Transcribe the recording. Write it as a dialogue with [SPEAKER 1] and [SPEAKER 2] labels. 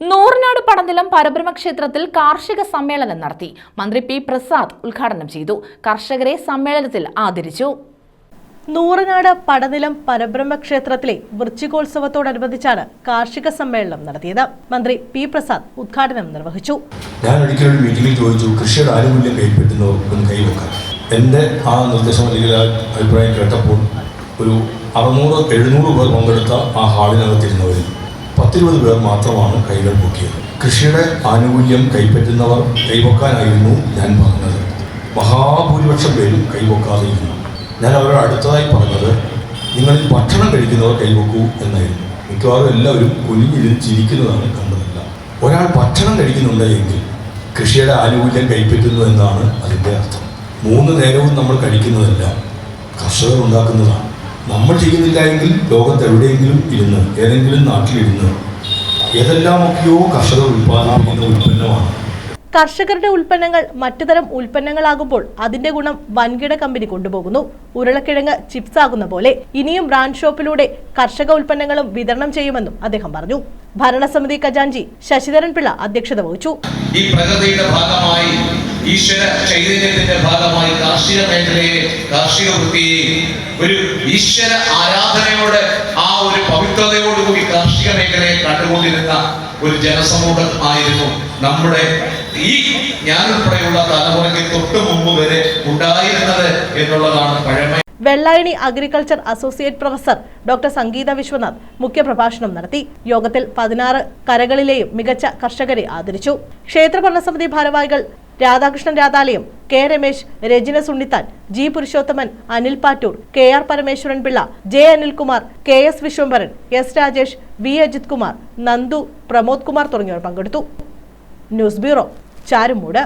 [SPEAKER 1] നൂറിനാട് പടനിലം പരബ്രഹ്മ ക്ഷേത്രത്തിൽ കാർഷിക സമ്മേളനം നടത്തി. മന്ത്രി പി പ്രസാദ് ഉദ്ഘാടനം ചെയ്തു. കർഷകരെ സമ്മേളനത്തിൽ ആദരിച്ചു.
[SPEAKER 2] നൂറനാട് പടനിലം പരബ്രഹ്മ ക്ഷേത്രത്തിലെ വൃശ്ചികോത്സവത്തോടനുബന്ധിച്ചാണ് കാർഷിക സമ്മേളനം നടത്തിയത്. മന്ത്രി പി പ്രസാദ് ഉദ്ഘാടനം നിർവഹിച്ചു.
[SPEAKER 3] ഞാൻ ഒരിക്കലും ഒരു മീറ്റിംഗിൽ ചോദിച്ചു കൃഷിയുടെ ആനുകൂല്യം കൈപ്പറ്റുന്നവർക്കും കൈവെക്കാൻ? എന്റെ ആ നിർദ്ദേശം അല്ലെങ്കിൽ ആ അഭിപ്രായം കേട്ടപ്പോൾ ഒരു അറുന്നൂറ് എഴുന്നൂറ് പേർ പങ്കെടുത്ത ആ ഹാളിനകത്തിരുന്നവരിൽ പത്തിരുപത് പേർ മാത്രമാണ് കൈകൾ പൊക്കിയത്. കൃഷിയുടെ ആനുകൂല്യം കൈപ്പറ്റുന്നവർ കൈവക്കാനായിരുന്നു ഞാൻ പറഞ്ഞത്. മഹാഭൂരിപക്ഷം പേരും കൈവക്കാതെയിരുന്നു. ഞാൻ അവരോട് അടുത്തതായി പറഞ്ഞത് നിങ്ങൾ ഭക്ഷണം കഴിക്കുന്നവർ കൈവക്കൂ എന്നായിരുന്നു. മിക്കവാറും എല്ലാവരും കുലിഞ്ഞിരുന്ന് ചിരിക്കുന്നതാണ് കണ്ടതല്ല. ഒരാൾ ഭക്ഷണം കഴിക്കുന്നുണ്ടെങ്കിൽ കൃഷിയുടെ ആനുകൂല്യം കൈപ്പറ്റുന്നു എന്നാണ് അതിന്റെ അർത്ഥം. മൂന്ന് നേരവും നമ്മൾ കഴിക്കുന്നതല്ല കർഷകർ ഉണ്ടാക്കുന്നതാണ്. നമ്മൾ ചെയ്യുന്നില്ല എങ്കിൽ ലോകത്ത് എവിടെയെങ്കിലും ഇരുന്ന് ഏതെങ്കിലും നാട്ടിലിരുന്ന് ഏതെല്ലാമൊക്കെയോ കർഷകർ ഉൽപ്പാദിപ്പിക്കുന്ന ഉൽപ്പന്നമാണ്.
[SPEAKER 2] കർഷകരുടെ ഉൽപ്പന്നങ്ങൾ മറ്റുതരം ഉൽപ്പന്നങ്ങളാകുമ്പോൾ അതിന്റെ ഗുണം വൻകിട കമ്പനി കൊണ്ടുപോകുന്നു. ഉരുളക്കിഴങ്ങ് ചിപ്സ് ആകുന്ന പോലെ ഇനിയും ബ്രാൻഡ് ഷോപ്പിലൂടെ കർഷക ഉൽപ്പന്നങ്ങളും വിതരണം ചെയ്യുമെന്നും അദ്ദേഹം പറഞ്ഞു. ഭരണസമിതി ഖജാൻജി ശശിധരൻ പിള്ള അധ്യക്ഷത വഹിച്ചു.
[SPEAKER 4] ഈ പ്രകൃതിയുടെ ഭാഗമായി ഈശ്വര ചൈതന്യത്തിന്റെ ഭാഗമായി കാർഷിക മേഖലയെ കാർഷിക വൃത്തിയെ ഒരു ഈശ്വര ആരാധനയോടെ ആ ഒരു പവിത്രതയോടുകൂടി കാർഷിക മേഖലയെ കണ്ടുകൊണ്ടിരുന്ന ഒരു ജനസമൂഹം ആയിരുന്നു നമ്മുടെ ഈ ഞാൻ ഞാനുൾപ്പെടെയുള്ള തലമുറയ്ക്ക് തൊട്ടു മുമ്പ് വരെ ഉണ്ടായിരുന്നത് എന്നുള്ളതാണ് പഴമ
[SPEAKER 2] Vellayani agriculture associate professor doctor Sangeetha Viswanath മുഖ്യപ്രഭാഷണം നടത്തി. യോഗത്തിൽ പതിനാറ് കരകളിലെയും മികച്ച കർഷകരെ ആദരിച്ചു. ക്ഷേത്ര ഭരണസമിതി ഭാരവാഹികൾ Radhakrishnan Radhalayam K Ramesh Rejina Sunnithan G Purushothaman Anil Pattoor K R Parameswaran Pillai J Anilkumar K S Viswambharan S Rajesh V Ajith Kumar Nandu Pramod Kumar തുടങ്ങിയവർ പങ്കെടുത്തു. News bureau Charummood.